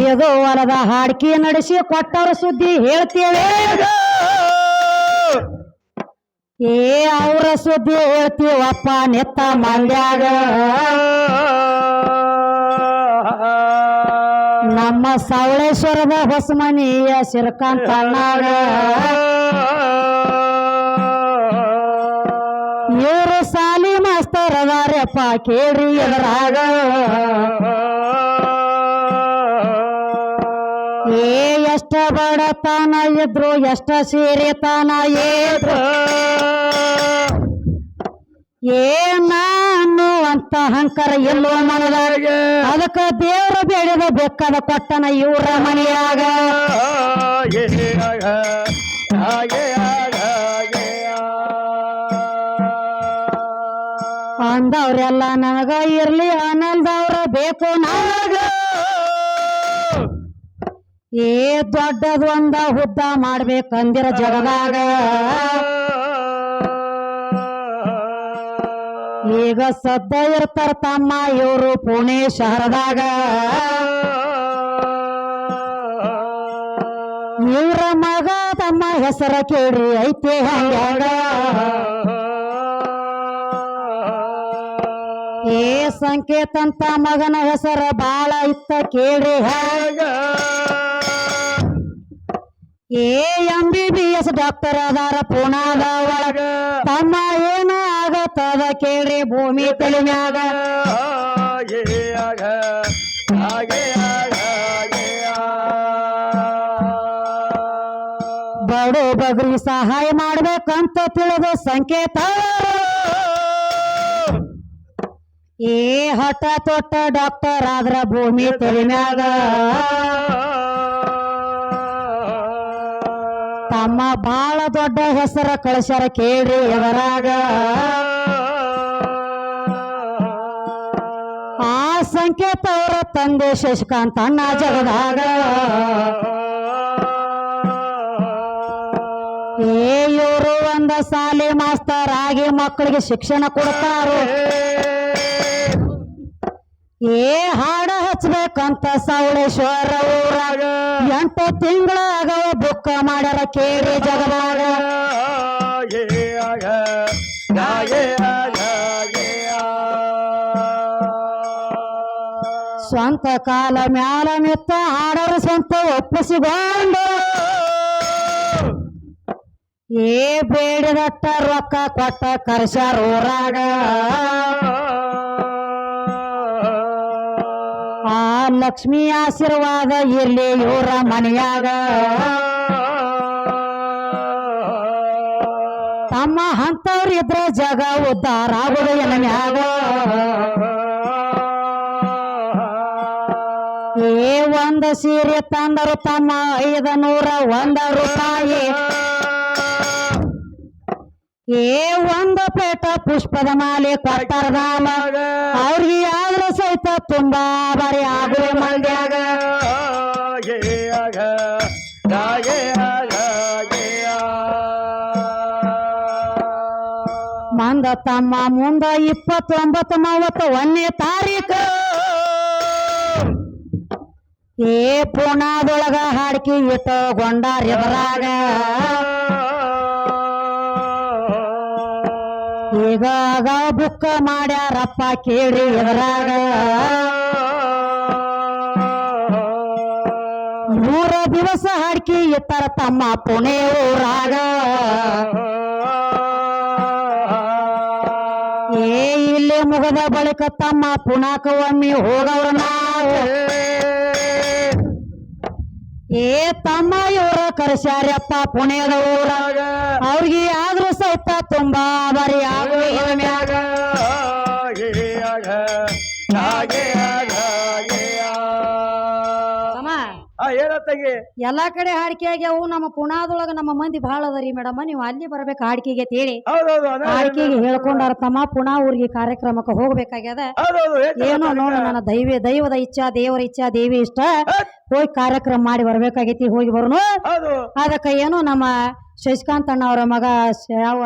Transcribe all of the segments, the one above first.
ಇದು ಹೊಲದ ಹಾಡ್ಕಿ ನಡೆಸಿ ಕೊಟ್ಟವ್ರ ಸುದ್ದಿ ಹೇಳ್ತೇವೆ. ಏ ಅವ್ರ ಸುದ್ದಿ ಹೇಳ್ತೀವಪ್ಪ ನೆತ್ತ ಮಂಡ್ಯಾಗ. ನಮ್ಮ ಸವಳೇಶ್ವರದ ಹೊಸಮನಿಯ ಸಿರ್ಕಾಂತ ಅಣ್ಣಾಗ. ಇವರು ಸಾಲಿ ಮಾಸ್ತರ್ ಅದಾರಪ್ಪ ಕೇಳ್ರಿ ಎದರಾಗ. ಬಡತನ ಇದ್ರು ಎಷ್ಟ ಸೀರೆತನ ಇದ್ರು ಏ ನಾನು ಅಂತ ಅಹಂಕಾರ ಎಲ್ಲೋ ಮನದಾಗ ಅದಕ್ಕ ದೇವ್ರ ಬೇಡದ ಬೆಕ್ಕದ ಕೊಟ್ಟನ ಇವರ ಮನೆಯಾಗ. ಅಂದವ್ರೆಲ್ಲ ನನಗ ಇರ್ಲಿ ಅನಲ್ದವ್ರ ಬೇಕು ನನಗ. ಏ ದೊಡ್ಡದ ಒಂದ ಹುದ್ದ ಮಾಡ್ಬೇಕಂದಿರ ಜಗದಾಗ. ಈಗ ಸದ್ದ ಇರ್ತಾರ ತಮ್ಮ ಇವರು ಪುಣೆ ಶಹರದಾಗ. ಇವರ ಮಗ ತಮ್ಮ ಹೆಸರ ಕೇಳಿ ಐತೆ ಹಂಗ್ಯಾಗ. ಏ ಸಂಕೇತ ಅಂತ ಮಗನ ಹೆಸರ ಬಾಳ ಇತ್ತ ಕೇಳಿ ಹ್ಯಾಂಗ. ಏ M B B S doctor ಅದಾರ ಪುಣಾದ ಒಳಗ. ತಮ್ಮ ಏನ ಆಗತ್ತದ ಕೇಳ್ರಿ ಭೂಮಿ ತಲೆ ಮ್ಯಾಗ. ಬಡು ಬಗ್ರಿ ಸಹಾಯ ಮಾಡ್ಬೇಕಂತ ತಿಳಿದ ಸಂಕೇತ. ಏ ಹಠ ತೊಟ್ಟ ಡಾಕ್ಟರ್ ಆದ್ರ ಭೂಮಿ ತಲೆ ತಮ್ಮ ಬಾಳ ದೊಡ್ಡ ಹೆಸರ ಕಳಸ್ಯಾರ ಕೇಳ್ರಿ ಎವರಾಗ ಆ ಸಂಕೇತ ಅವರ ತಂದೆ ಶಶಿಕಾಂತ್ ಅಣ್ಣ ಜಗದಾಗ. ಏ ಇವರು ಒಂದ ಸಾಲಿ ಮಾಸ್ತರ್ ಆಗಿ ಮಕ್ಕಳಿಗೆ ಶಿಕ್ಷಣ ಕೊಡ್ತಾರು. ಏ ಹಾಡ ಹಚ್ಬೇಕಂತ ಸೌಳೇಶ್ವರ ಊರಾಗ ಎಂಟು ತಿಂಗಳಾಗ ಬುಕ್ಕ ಮಾಡ್ಯಾರ ಕೇಳಿ ಜಗದಾಗ. ಸ್ವಂತ ಕಾಲ ಮ್ಯಾಲ ಮೆತ್ತ ಹಾಡೋರು ಸ್ವಂತ ಒಪ್ಪಿಸಿಕೊಂಡು ಏ ಬೇಡಿದಟ್ಟ ರೊಕ್ಕ ಕೊಟ್ಟ ಕರ್ಸ್ಯಾರ ಊರಾಗ. ಲಕ್ಷ್ಮಿ ಆಶೀರ್ವಾದ ಇರ್ಲಿ ಇವರ ಮನೆಯಾಗ. ತಮ್ಮ ಅಂತವ್ರು ಇದ್ರ ಜಗ ಉದ್ಧಾರ ಆಗುದು ಎನ್ನ್ಯಾಗ ಏ ಒಂದ ಸೀರೆ ತಂದರು ತಮ್ಮ ಐದ ನೂರ ಒಂದ ರೂಪಾಯಿ ಏ ಒಂದ ಪೇಟ ಪುಷ್ಪದ ಮಾಲೆ ಕೊಟ್ಟಾರ ಅವ್ರಿಗೆ ಆದ್ರ ಸಹಿತ ತುಂಬಾ ಆಗುವ ಮಂಡ್ಯಾಗ. ಮಂದ ತಮ್ಮ ಮುಂದ ಇಪ್ಪತ್ತೊಂಬತ್ತು ಮೂವತ್ತು ಒಂದನೇ ತಾರೀಕು. ಏ ಪುಣಾದೊಳಗ ಹಾಡ್ಕಿ ಇಟ್ಟುಕೊಂಡಾರ ಇವರಾಗ ಈಗಾಗ ಬುಕ್ಕ ಮಾಡ್ಯಾರಪ್ಪ ಕೇಳಿ ಎದುರಾಗ ದಿವಸ ಹಾಡ್ಕಿ ಎತ್ತರ ತಮ್ಮ ಪುಣೆ ಊರಾಗ. ಏ, ಇಲ್ಲಿ ಮುಗದ ಬಳಿಕ ತಮ್ಮ ಪುಣಾಕ ಒಮ್ಮೆ ಹೋಗವ್ರ ನಾವು. ಏ, ತಮ್ಮ ಇವರ ಕರೆಸ್ಯಾರ್ಯಪ್ಪ ಪುಣೆದ ಊರಾಗ. ಅವ್ರಿಗೆ ಆದ್ರೂ ಸಹಿತ ತುಂಬಾ ಬರಿ ಆಗುವ ಏನತ್ತಾಗಿ ಎಲ್ಲಾ ಕಡೆ ಹಾಡಿಕೆ ಆಗ್ಯಾವು. ನಮ್ಮ ಪುಣಾದೊಳಗ ನಮ್ಮ ಮಂದಿ ಬಹಳ ಅದರಿ ಮೇಡಮ್. ನೀವು ಅಲ್ಲಿ ಬರ್ಬೇಕು ಹಾಡಿಕೆಗೆ ತೇಳಿ ಹೌದೌದು ಅದ ಹಾಡಿಕೆಗೆ ಹೇಳ್ಕೊಂಡಾರ ತಮ್ಮ ಪುಣಾ ಊರಿಗೆ ಕಾರ್ಯಕ್ರಮಕ್ಕೆ ಹೋಗ್ಬೇಕಾಗ್ಯದ. ಹೌದೌದು ಏನೋ ನೋಡ ನನ್ನ ದೈವ ದೈವದ ಇಚ್ಛಾ ದೇವರ ಇಚ್ಛಾ ದೇವಿ ಇಷ್ಟ. ಹೋಗಿ ಕಾರ್ಯಕ್ರಮ ಮಾಡಿ ಬರ್ಬೇಕಾಗೈತಿ ಹೋಗಿ ಬರೋನು. ಹೌದು. ಅದಕ್ಕೆ ಏನೋ ನಮ್ಮ ಶಶಿಕಾಂತ್ ಅಣ್ಣ ಅವರ ಮಗ ಶ- ಯಾವ?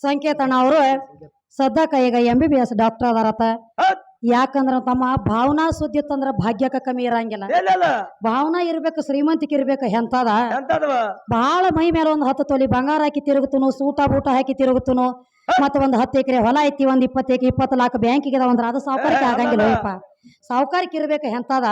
ಸಂಕೇತ ಅಣ್ಣ ಅವರು ಸದ್ಯಕ್ಕ ಈಗ M B B S doctor ಅದಾರತ್ತ ಹೌದ್. ಯಾಕಂದ್ರ ತಮ್ಮ ಭಾವನಾ ಸುದ್ದಿ ತಂದ್ರ ಭಾಗ್ಯಕ ಕಮ್ಮಿ ಇರಂಗಿಲ್ಲ. ಭಾವನಾ ಇರ್ಬೇಕು ಶ್ರೀಮಂತಿಕೆ ಇರ್ಬೇಕು ಎಂತದ ಬಹಳ ಬಾಳ ಮೈ ಮೇಲೆ ಒಂದ್ ಹತ್ತು ತೊಲಿ ಬಂಗಾರ ಹಾಕಿ ತಿರುಗುತ್ತನು ಸೂಟ ಬೂಟ ಹಾಕಿ ತಿರುಗುತ್ತನು ಮತ್ತ ಒಂದ್ ಹತ್ತು ಎಕರೆ ಹೊಲ ಐತಿ ಒಂದ್ ಇಪ್ಪತ್ತು ಎಕರೆ ಇಪ್ಪತ್ತು ಲಾಖ ಬ್ಯಾಂಕಿಗೆ ಒಂದ್ರ ಅದು ಸಾವುಕಾರಕ್ಕೆ ಆಗಂಗಿಲ್ಲ ಸಾವುಕಾರಕ್ಕೆ ಇರ್ಬೇಕು ಎಂತದ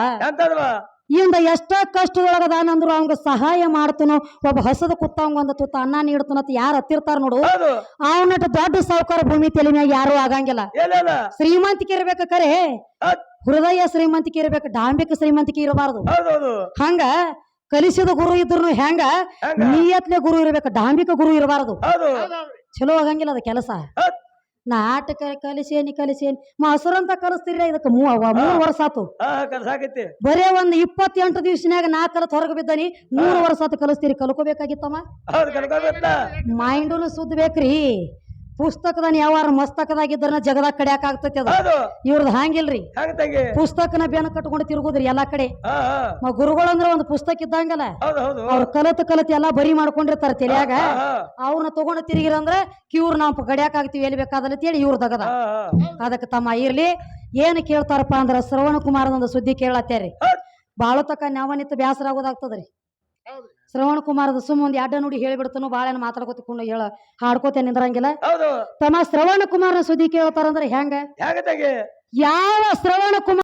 ಇಂದ ಎಷ್ಟ ಕಷ್ಟದೊಳಗದಾನಂದ್ರು ಅವಂಗ ಸಹಾಯ ಮಾಡ್ತನು ಒಬ್ಬ ಹಸದ ಕುತ್ತವಂಗ ಒಂದು ತುತ್ತ ಅನ್ನ ನೀಡ್ತನತ್ ಯಾರು ಹತ್ತಿರ್ತಾರ ನೋಡು. ಅವನಟ್ಟು ಅವನಟ ದೊಡ್ಡ ಸಾವುಕಾರ ಭೂಮಿ ತಲೆ ಮ್ಯಾಗ ಯಾರು ಆಗಂಗಿಲ್ಲ. ಶ್ರೀಮಂತಿಕೆ ಇರ್ಬೇಕು ಕರೆ. ಹೌದ್ ಹೃದಯ ಶ್ರೀಮಂತಿಕೆ ಇರ್ಬೇಕು ಡಾಂಬಿಕ ಶ್ರೀಮಂತಿಕೆ ಇರಬಾರದು. ಹಂಗ ಕಲಿಸಿದ ಗುರು ಇದ್ರು ಹೆಂಗ? ನಿಯತ್ಲೆ ಗುರು ಇರ್ಬೇಕು ಡಾಂಬಿಕ ಗುರು ಇರಬಾರದು. ಚಲೋ ಆಗಂಗಿಲ್ಲ ಅದ ಕೆಲಸ. ನಾಟಕ ಕಲಿಸೇನಿ ಕಲಿಸೇನಿ. ಅಂತ ಕಲಿಸ್ತಿರ್ಲ ಇದಕ್ಕೆ. ಮೂವ ಮೂರು ವರ್ಷ ಆತು. ಬರೇ ಒಂದ್ ಇಪ್ಪತ್ತೆಂಟು ದಿವಸನಾಗ ನಾ ಕಲತ್ ಹೊರಗೆ ಬಿದ್ದಾನಿ. ಮೂರು ವರ್ಷ ಆತು ಕಲಿಸ್ತೀರಿ. ಕಲ್ಕೋಬೇಕಾಗಿತ್ತಮ್ಮ ಮೈಂಡುನು ಸುದ್ದ ಬೇಕ್ರಿ ಪುಸ್ತಕದಾನ ಯಾವಾರ ಮಸ್ತಕದಾಗಿದ್ರ ಜಗದಾಗ ಕಡಿಯಾಕ ಆಗ್ತೈತಿ ಅದ. ಹೌದು. ಇವ್ರದ್ ಹಾಂಗಿಲ್ರಿ ಹೆಂಗ ತಂಗಿ? ಪುಸ್ತಕನ ಬೇನ ಕಟ್ಕೊಂಡು ತಿರುಗುದ್ರಿ ಎಲ್ಲಾ ಕಡೆ. ಹಾ ಹಾ. ಮ ಗುರುಗಳಂದ್ರ ಒಂದ್ ಪುಸ್ತಕ ಇದ್ದಂಗಲ್ಲ. ಹೌದು ಹೌದು. ಅವ್ರ ಕಲತ್ ಕಲತ್ ಎಲ್ಲಾ ಬರಿ ಮಾಡ್ಕೊಂಡಿರ್ತಾರ ತಲೆಯಾಗ. ಹಾ ಹಾ ಅವ್ರನ್ನ ತಗೊಂಡ ತಿರುಗಿರಂದ್ರ ಇವ್ರು ನಾವು ಕಡಿಯಾಕ ಆಗ್ತೀವಿ ಎಲ್ಲಿ ಬೇಕಾದಲ್ಲಿ ಹೇಳಿ ಇವ್ರ ತಗದ ಹಾ ಹಾ. ಅದಕ್ಕೆ ತಮ್ಮ ಇರ್ಲಿ ಏನ್ ಕೇಳ್ತಾರಪ್ಪ ಅಂದ್ರ ಶ್ರವಣ ಕುಮಾರದೊಂದು ಸುದ್ದಿ ಕೇಳತ್ತೇರಿ. ಹೌದ್. ಬಾಳತಕ್ಕ ನಾವನಿತ್ತ ಬ್ಯಾಸರ ಆಗೋದಾಗ್ತದ್ರಿ. ಶ್ರವಣ ಕುಮಾರದ ಸುಮ್ಮ ಒಂದ್ ಅಡ್ಡ ನುಡಿ ಹೇಳಿಬಿಡ್ತಾನು ಬಾಳೆನ ಕುಣ್ಣ ಹೇಳ ಹಾಡ್ಕೋತ ನಿಂದ್ರಂಗಿಲ್ಲ? ಹೌದು. ತಮ್ಮ ಶ್ರವಣ ಕುಮಾರನ ಸುದ್ದಿ ಕೇಳ್ತಾರಂದ್ರ ಹೆಂಗ? ಯಾವ ಶ್ರವಣ ಕುಮಾರ